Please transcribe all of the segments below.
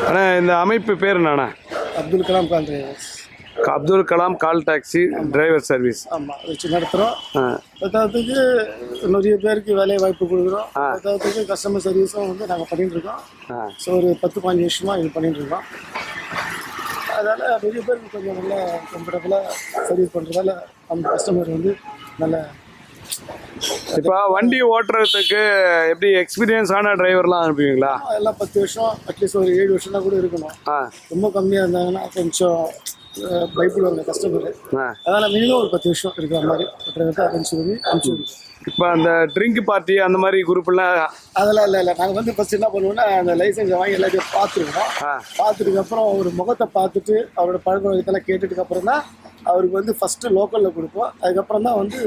அண்ணா இந்த அமைப்பு பேர் என்னண்ணா? Abdul Kalam call drivers Abdul Kalam call taxi driver service ஆமாம் வச்சு நடத்துகிறோம் பத்தாவதுக்கு நிறைய பேருக்கு வேலை வாய்ப்பு கொடுக்குறோம். பத்தாவதுக்கு கஸ்டமர் சர்வீஸும் வந்து நாங்கள் பண்ணிட்டு இருக்கோம் ஸோ ஒரு பத்து பாஞ்சு வருஷமாக இது பண்ணிட்டு இருக்கோம் அதனால் நிறைய பேருக்கு கொஞ்சம் நல்ல கம்ஃபர்டபுளாக சர்வீஸ் பண்ணுறதால அந்த கஸ்டமர் வந்து நல்ல இப்போ வண்டி ஓட்டுறதுக்கு எப்படி எக்ஸ்பீரியன்ஸான டிரைவர்லாம் அனுப்புவீங்களா? எல்லாம் பத்து வருஷம் அட்லீஸ்ட் ஒரு ஏழு வருஷம்லாம் கூட இருக்கணும். ஆ. ரொம்ப கம்மியாக இருந்தாங்கன்னா கொஞ்சம் பயப்படுவாங்க கஸ்டமர் ஆ. அதனால் மினிமம் ஒரு பத்து வருஷம் இருக்கிற மாதிரி டிரைவர்கிட்ட அனுப்பிச்சு விடுங்க அனுப்பிச்சு விடுங்க இப்போ அந்த ட்ரிங்க் பார்ட்டி அந்த மாதிரி குரூப்லாம் அதெல்லாம் இல்லை இல்லை. நாங்கள் வந்து ஃபர்ஸ்ட் என்ன பண்ணுவோம்னா அந்த லைசன்ஸை வாங்கி எல்லாத்தையும் பார்த்துருவோம். ஆ. பார்த்துட்டுக்கு அப்புறம் ஒரு முகத்தை பார்த்துட்டு அவரோட பழக்க வழக்கத்தெல்லாம் கேட்டதுக்கு அப்புறம் தான் அவருக்கு வந்து ஃபஸ்ட்டு லோக்கலில் கொடுப்போம். அதுக்கப்புறம் தான் வந்து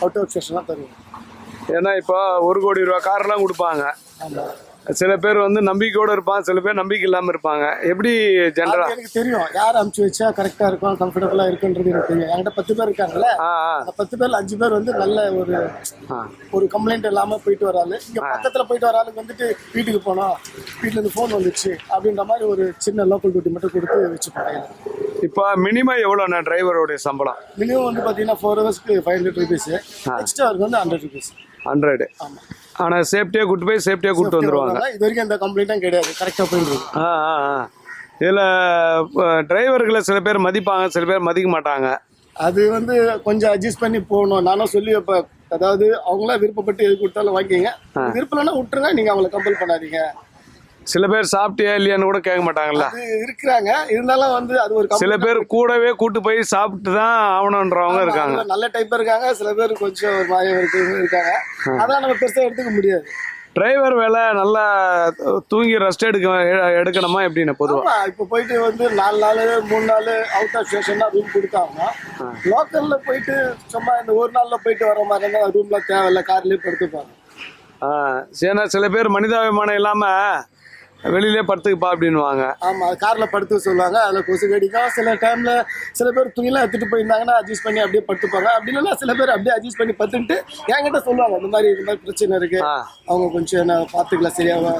அவுட் ஆஃப் ஸ்டேஷன்லாம் தருவோம். ஏன்னா இப்போ ஒரு கோடி ரூபா கார்லாம் கொடுப்பாங்க. ஆமாம் சில பேர் வந்து நம்பிக்கையோட இருப்பாங்க சில பேர் நம்பிக்கை இல்லாமல் இருப்பாங்க. எப்படி ஜென்ரலா எனக்கு தெரியும். யார் அமுச்சு வச்சா கரெக்டாக இருக்கும் கம்ஃபர்டபுளாக இருக்குன்றது எனக்கு தெரியும். என்கிட்ட பத்து பேர் இருக்காங்கல்ல பத்து பேர்ல அஞ்சு பேர் வந்து நல்ல ஒரு ஒரு கம்ப்ளைண்ட் இல்லாமல் போயிட்டு வராரு இங்கே பக்கத்தில் போயிட்டு வர ஆளுக்கு வந்துட்டு வீட்டுக்கு போனோம். வீட்டுல இருந்து ஃபோன் வந்துச்சு. அப்படின்ற மாதிரி ஒரு சின்ன லோக்கல் டியூட்டி மட்டும் கொடுத்து வச்சுப்போம். இப்போ மினிமம் எவ்வளோண்ணா டிரைவருடைய சம்பளம்? மினிமம் வந்து பார்த்தீங்கன்னா ஃபோர் ஹவர்ஸ்க்கு ஃபைவ் ஹண்ட்ரட் ருபீஸ் எக்ஸ்ட்ரா அவருக்கு வந்து ஹண்ட்ரட் ருபீஸ் ஹண்ட்ரடு ஆனால் சேஃப்டியாக கூட்டு போய் சேஃப்டியாக கூப்பிட்டு வந்துருவாங்க. இது வரைக்கும் எந்த கம்ப்ளைண்ட்டும் கிடையாது. கரெக்டாக போயிட்டு இருக்கு. ஆ ஆ இதில் டிரைவர்களை சில பேர் மதிப்பாங்க சில பேர் மதிக்க மாட்டாங்க. அது வந்து கொஞ்சம் அட்ஜஸ்ட் பண்ணி போகணும். நானும் சொல்லி இப்போ அதாவது அவங்களா விருப்பப்பட்டு எது கொடுத்தாலும் வாங்கிக்கங்க. விருப்பம் இல்லைன்னா விட்டுருங்க. நீங்கள் அவங்கள கம்பல் பண்ணாதீங்க. சில பேர் சாப்பிட்டியா இல்லையான்னு கூட கேட்க மாட்டாங்கல்ல. இருக்கிறாங்க. இருந்தாலும் வந்து அது ஒரு சில பேர் கூடவே கூட்டு போய் சாப்பிட்டு தான் ஆகணுன்றவங்க இருக்காங்க. நல்ல டைப் இருக்காங்க. சில பேர் கொஞ்சம் ஒரு இருக்கு இருக்காங்க. அதான் நம்ம பெருசாக எடுத்துக்க முடியாது. டிரைவர் வேலை நல்லா தூங்கி ரெஸ்ட் எடுக்க எடுக்கணுமா எப்படின்னு பொதுவாக இப்போ போயிட்டு வந்து நாலு நாள் மூணு நாள் அவுட் ஆஃப் ஸ்டேஷன் ரூம் கொடுத்தாங்க. லோக்கல்ல போயிட்டு சும்மா இந்த ஒரு நாள்ல போயிட்டு வர மாதிரி இருந்தா ரூம்ல தேவையில்ல கார்லயே படுத்துப்பாங்க. ஏன்னா சில பேர் மனிதாபிமானம் இல்லாமல் வெளியிலே படுத்துக்குப்பா அப்படின்வாங்க ஆமா கார்ல படுத்து சொல்லுவாங்க. அதுல கொசு கடிக்கும். சில டைம்ல சில பேர் துணியெல்லாம் எடுத்துட்டு போயிருந்தாங்கன்னா அட்ஜஸ்ட் பண்ணி அப்படியே படுத்துப்பாங்க. அப்படி இல்லைன்னா சில பேர் அப்படியே அட்ஜஸ்ட் பண்ணி படுத்துட்டு என்கிட்ட சொல்லுவாங்க இந்த மாதிரி இந்த மாதிரி பிரச்சனை இருக்கு. அவங்க கொஞ்சம் என்ன பார்த்துக்கலாம் சரியாவா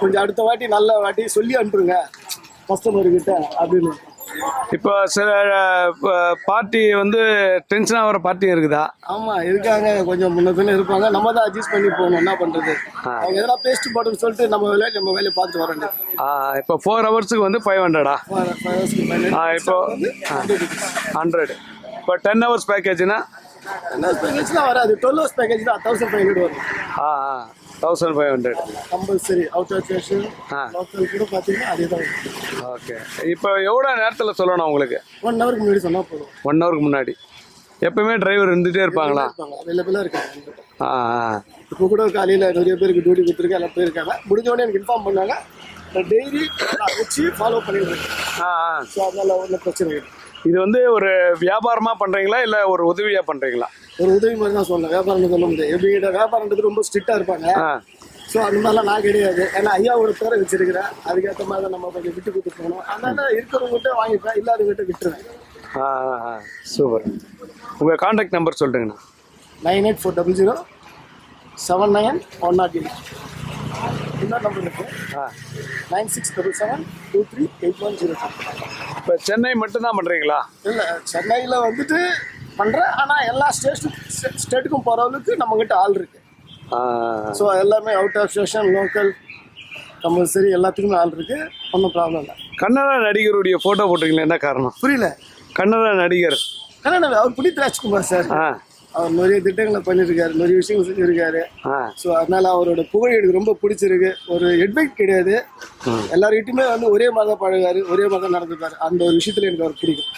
கொஞ்சம் அடுத்த வாட்டி நல்ல வாட்டி சொல்லி அனுப்புங்க. கஸ்டமர் கிட்ட அப்படின்னு. இப்போ சில பார்ட்டி வந்து டென்ஷன் ஆகிற பார்ட்டி இருக்குதா? ஆமா இருக்காங்க. கொஞ்சம் முன்ன பின்ன இருப்பாங்க. நம்ம தான் அட்ஜஸ்ட் பண்ணி போகணும். என்ன பண்றது? அவங்க எதனா பேஸ்ட் போட்டுன்னு சொல்லிட்டு நம்ம வேலையை நம்ம வேலையை பார்த்து வர வேண்டியது. ஆ இப்போ ஃபோர் ஹவர்ஸுக்கு வந்து ஃபைவ் ஹண்ட்ரடா ஆ? இப்போ ஹண்ட்ரட் இப்போ டென் ஹவர்ஸ் பேக்கேஜ்னா பேக்கேஜ்லாம் வராது. டுவெல் ஹவர்ஸ் பேக்கேஜ் தான் தௌசண்ட் ஃபைவ் ஹண்ட்ரட் வரும். ஆ ஆ. Thousand five hundred compulsory out of station ah. Local கூட பார்த்தீங்கன்னா அதே தான் ஓகே. இப்போ எவ்வளோ நேரத்தில் சொல்லணும் உங்களுக்கு? ஒன் ஹவருக்கு முன்னாடி சொன்னால் போதும். ஒன் ஹவருக்கு முன்னாடி. எப்பவுமே டிரைவர் இருந்துகிட்டே இருப்பாங்களா? இருப்பாங்க. அவைலபிளாக இருக்காங்க. ஆ இப்போ கூட காலையில் நிறைய பேருக்கு டியூட்டி கொடுத்துருக்கேன் எல்லாம் போயிருக்காங்க. முடிஞ்ச உடனே எனக்கு இன்ஃபார்ம் பண்ணாங்க. டெய்லி வச்சு ஃபாலோ ஆ ஆ. ஸோ அதனால ஒன்றும் பிரச்சனை இல்லை. இது வந்து ஒரு வியாபாரமாக பண்ணுறீங்களா இல்லை ஒரு உதவியாக பண்ணுறீங்களா ஒரு உதவி மாதிரி தான் சொல்லலாம் வியாபாரம் சொல்ல முடியாது எப்படி வியாபாரன்றது ரொம்ப ஸ்ட்ரிக்டாக இருப்பாங்க. ஸோ அந்த மாதிரிலாம் நான் கிடையாது. ஏன்னா ஐயாவோட பேரை வச்சிருக்கிறேன். அதுக்கேற்ற மாதிரி தான் நம்ம கொஞ்சம் விட்டு கொடுத்து போகணும். அதனால இருக்கிறவங்ககிட்ட வாங்கிப்பேன். இல்லாதவங்ககிட்ட விட்டுருவேன். சூப்பர். உங்கள் contact number சொல்லிட்டுங்கண்ணா nine eight four double zero seven nine one nought eight இன்னொரு நம்பர் இருக்கு. ஆ nine six double seven two three eight one zero இப்போ சென்னை மட்டும்தான் பண்ணுறீங்களா இல்லை சென்னையில் வந்துட்டு பண்ணுறேன் ஆனால் எல்லா ஸ்டேஷன் ஸ்டேட்டுக்கும் போகிற அளவுக்கு நம்மக்கிட்ட ஆள் இருக்கு. ஆ. ஸோ எல்லாமே out of station local compulsory எல்லாத்துக்குமே ஆள் இருக்கு. ஒன்றும் ப்ராப்ளம் இல்லை. கன்னட நடிகருடைய ஃபோட்டோ போட்டிருக்கீங்களா? என்ன காரணம்? புரியல. கன்னட நடிகர். கன்னட அவர் புனித் ராஜ்குமார் சார். அவர் நிறைய திட்டங்களை பண்ணியிருக்காரு நிறைய விஷயங்கள் செஞ்சிருக்காரு. ஸோ அதனால அவரோட புகழ் எனக்கு ரொம்ப பிடிச்சிருக்கு. ஒரு ஹெட்வைட் கிடையாது. எல்லார்கிட்டயுமே வந்து ஒரே மாதிரி பழகாரு ஒரே மாதிரி நடந்துப்பாரு. அந்த ஒரு விஷயத்துல எனக்கு அவர் பிடிக்கும்.